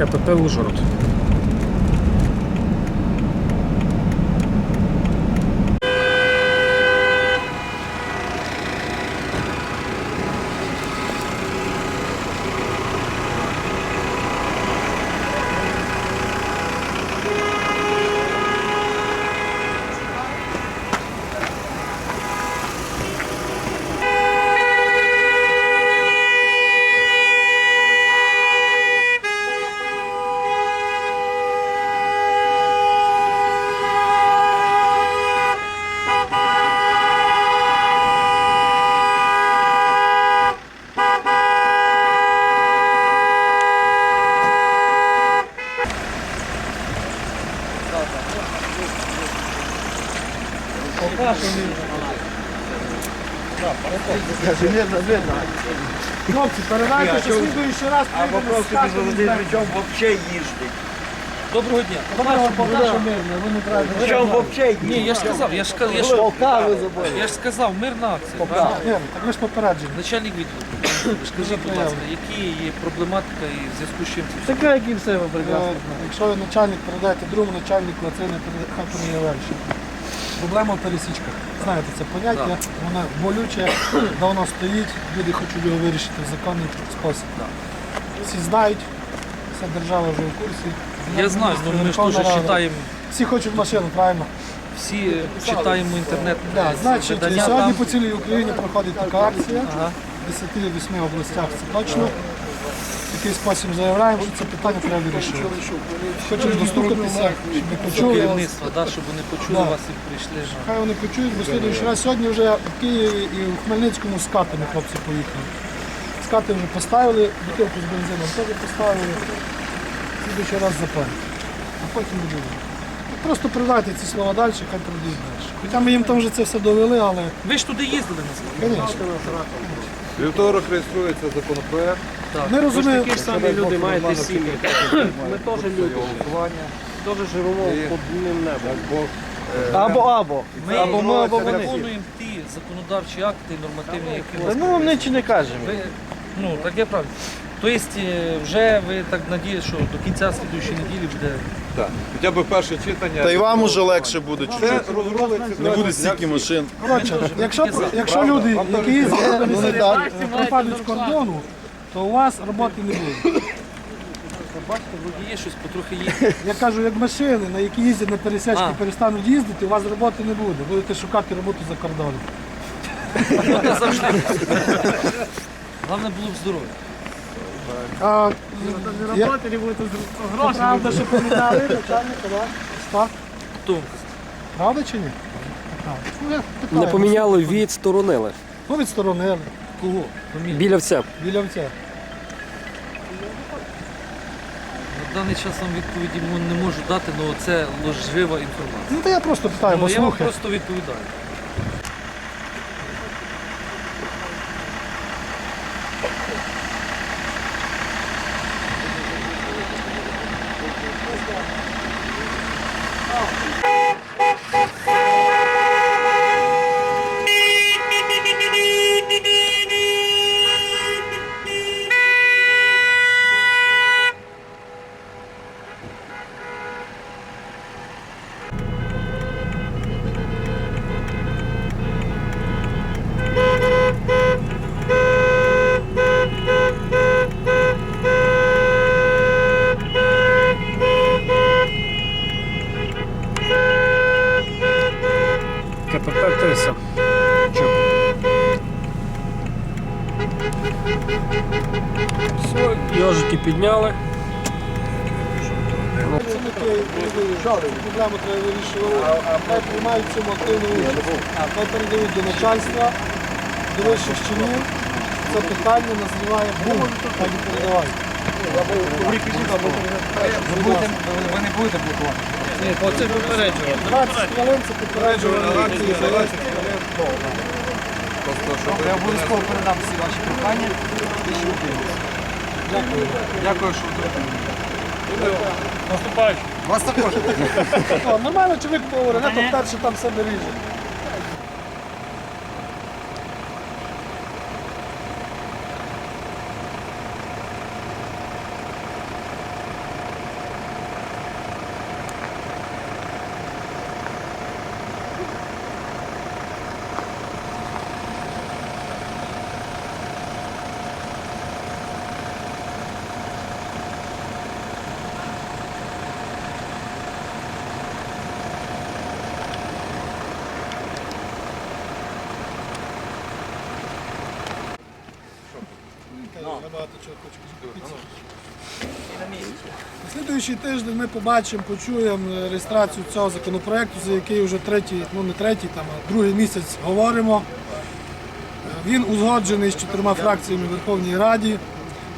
КПП Ужгород. Хлопці, передайте, що слідуючий раз прийдемо з картами. Причем вообще їздить. Доброго дня. Доброго покажу мирно, ви не треба. Причем вообще Ні, я ж сказав, я ж сказав, я ж, я ж сказав, мирна акція. правильно? Так ви ж попереджені. Начальник відділу. Скажіть, будь ласка, які є проблематика і в зв'язку з чим це все? Така, як і все ви прекрасно знаєте. Якщо ви начальник передаєте другому начальнику, а це не передає, хай передає легше. Проблема в пересічках. Знаєте, це поняття, воно болюче, давно стоїть, люди хочуть його вирішити в законний спосіб. Всі знають, вся держава вже в курсі. Я знаю, ну ми ж теж читаємо, Всі хочуть машину, правильно? всі читаємо інтернет. Да, е, значить, видання сьогодні там. по цілій Україні проходить така акція. Ага. В 10-8 областях це точно. Такий спосіб заявляємо, що це питання треба вирішувати. Хочемо достукатися, щоб не почули. керівництва, да, щоб вони почули Да. вас і прийшли. Хай вони почують, бо слідуючий раз сьогодні вже в Києві і в Хмельницькому з катами хлопці поїхали. З кати вже поставили, бутилку з бензином теж поставили. Слідуючий раз запалять. А потім буде. Просто передайте ці слова далі, хай передають далі. Хоча ми їм там вже це все довели, але, Ви ж туди їздили наскільки? звісно. Вівторок реєструється законопроект. Ми розуміємо, Такі ж самі люди маєте сім'ї. Ми теж люди. Теж живемо І- під одним небом. Дай Або або. Ми, Або ми, або ми вони. виконуємо ті законодавчі акти, нормативні, які у Та вас ми вам нічого не кажемо. Ви, ну, так я правильно. Тобто е, вже ви так надієте, що до кінця слідуючої неділі буде. Так. Хоча б перше читання. Та й вам уже легше буде Це чуть-чуть. Не буде стільки машин. коротше, якщо, якщо люди, які їздять пропадуть з кордону, то у вас роботи не буде. Бачите, вроді є щось, потрохи є. Я кажу, як машини, на які їздять на пересечки, А. перестануть їздити, у вас роботи не буде. Будете шукати роботу за кордоном. Завжди. Головне було б здоров'я. А, я... Це Правда, що поміняли начальника, да? Томк. Правда чи ні? Так. Ну, я питаю. Не поміняли, відсторонили. Ну, відсторонили. Кого? Фамілія. Білявця. Біля. На даний час вам відповіді не можу дати, але це ложжива інформація. Ну, то я просто питаю, Ну, я вам слухай. просто відповідаю. Все, йожики підняли. Проблему треба вирішувати. Хай приймають цьому активну участь. Хай передають до начальства, до вищих чинів. Це питання називає бум. Хай не передавають. Ви не будете блокувати. Ні, оце попередження. 20 хвилин це попереджувальна щоб Я обов'язково передам всі ваші прохання. Дякую. Дякую, що ви Вас також. О, Нормально чоловік говорить, а то перше там себе ріже. Багато чого хочу сказати. Слідуючий тиждень ми побачимо, почуємо е, реєстрацію цього законопроекту, за який вже третій, ну не третій, там, а другий місяць говоримо. Е, Він узгоджений з чотирма фракціями в Верховній Раді.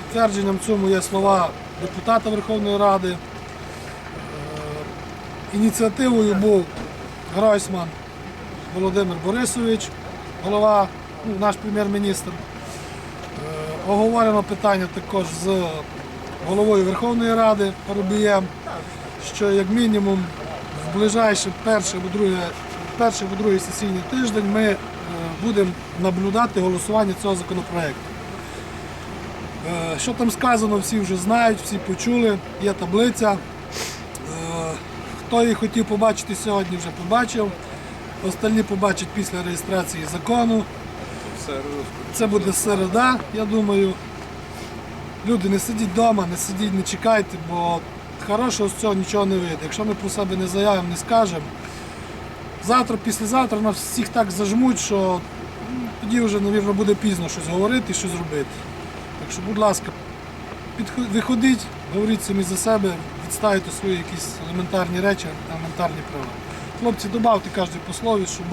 Підтвердженням цьому є слова депутата Верховної Ради. Е, Ініціативою був Гройсман Володимир Борисович, голова, ну, наш прем'єр-міністр. Оговорено питання також з головою Верховної Ради Парубієм, що як мінімум в ближайший перший або другий, перший або другий сесійний тиждень ми е, будемо наблюдати голосування цього законопроекту. Е, Що там сказано, всі вже знають, всі почули, є таблиця. Е, Хто її хотів побачити сьогодні, вже побачив. Остальні побачать після реєстрації закону. Це буде середа, я думаю. Люди, не сидіть вдома, не сидіть, не чекайте, бо хорошого з цього нічого не вийде. Якщо ми про себе не заявимо, не скажемо, завтра, післязавтра нас всіх так зажмуть, що тоді вже, мабуть, буде пізно щось говорити і щось робити. Так що, будь ласка, виходіть, говоріть самі за себе, відставите свої якісь елементарні речі, елементарні права. Хлопці, додавте кожен по слові, щоб,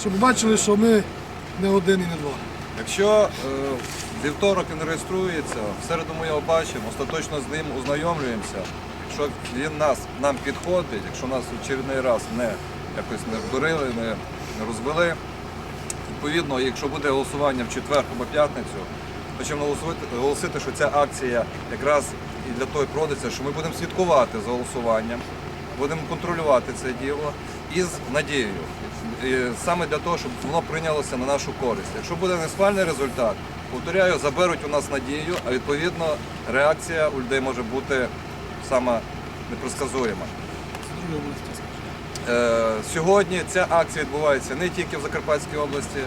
щоб бачили, що ми не один і не два. Якщо е, вівторок він реєструється, в середу ми його бачимо, остаточно з ним ознайомлюємося. Якщо він нас, нам підходить, якщо нас в очередний раз не якось не вдурили, не, розвели, відповідно, якщо буде голосування в четвер або п'ятницю, хочемо оголосити, що ця акція якраз і для того і проводиться, що ми будемо слідкувати за голосуванням, будемо контролювати це діло із надією. Саме для того, щоб воно прийнялося на нашу користь. Якщо буде несхвальний результат, повторяю, заберуть у нас надію, а відповідно реакція у людей може бути саме непредсказуєма. Е, Сьогодні ця акція відбувається не тільки в Закарпатській області,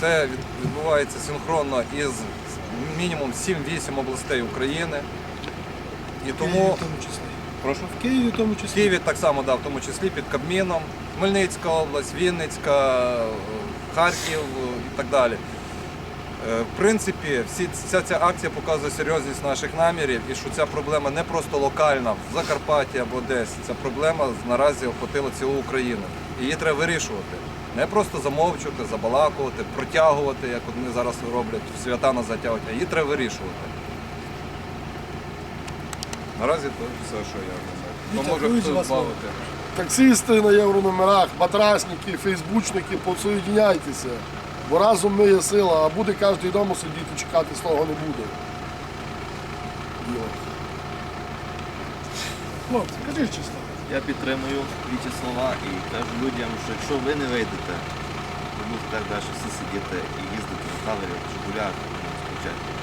це відбувається синхронно із мінімум 7-8 областей України. І тому. Прошу. В Києві в тому В числі. Києві так само, да, в тому числі під Кабміном, Хмельницька область, Вінницька, е, Харків е, і так далі. Е, В принципі, всі, вся ця акція показує серйозність наших намірів і що ця проблема не просто локальна в Закарпатті або десь. Ця проблема наразі охопила цілу Україну. І її треба вирішувати. Не просто замовчувати, забалакувати, протягувати, як вони зараз роблять, свята нас затягувати, а її треба вирішувати. Наразі то все, що я знаю. Вітя, Поможе Куїч, хтось вас збавити. Таксисти на єврономерах, батрасники, фейсбучники, посоєдняйтеся. Бо разом ми є сила, а буде кожен вдома сидіти, чекати, з того не буде. Діло. Хлопці, кажіть чесно. Я підтримую вічі слова і кажу людям, що якщо ви не вийдете, то будете так далі всі сидіти і їздити на тавері, Жигулях, спочатку.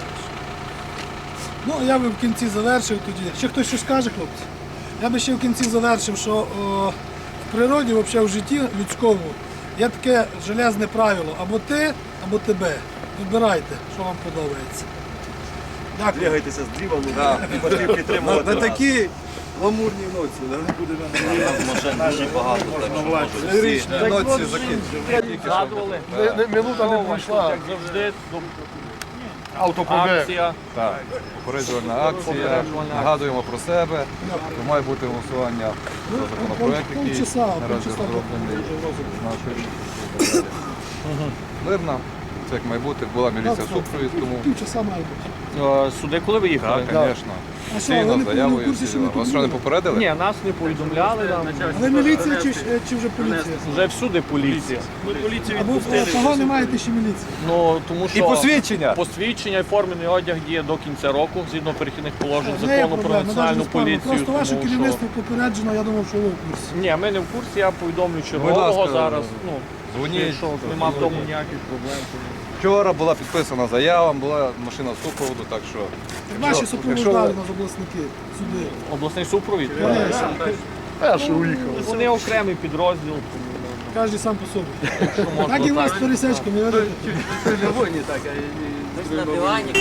Ну, я би в кінці завершив тоді. Ще хтось щось скаже, хлопці? Я би ще в кінці завершив, що о, в природі, взагалі в житті людському, є таке железне правило. Або ти, або тебе. Вибирайте, що вам подобається. Дякую. Бігайтеся з дрівами, Да. потрібно підтримувати. На такі ламурні ноці, да, не буде Машин дуже багато, так що можуть всі. ноці. Згадували, не, минута не пройшла. як завжди. Акція. Так, попереджувальна акція, нагадуємо про себе, має бути голосування за законопроект, який наразі розроблений нашою. Мирно, це як має бути, була міліція супровід, тому Півчаса має бути. Сюди коли ви їхали? так, звісно. А що, ви не Офіційно, були в заявою. курсі, всі що ми діла. тут Вас що не попередили? Ні, нас не повідомляли. Нам. Ви міліція чи, чи вже поліція? Вже всюди поліція. Або е, того не маєте ще міліції? Ну, тому що І посвідчення. посвідчення і формений одяг діє до кінця року, згідно перехідних положень Не є закону про проблем, ми навіть національну споримо. поліцію. Просто ваше тому що- керівництво попереджено, я думав, що ви в курсі. Ні, ми не в курсі, я повідомлю чергового ласка, зараз. Ну, Дзвоніть. що нема в тому ніяких проблем. Вчора була підписана заява, була машина супроводу, так що Ваші Якщо- супроводжали якщо нас обласники сюди. Обласний супровід. Перший уїхав. Вони окремий підрозділ. тому Кожен сам по собі. Так і у вас так. з пересечками, видите? Так, на дивані.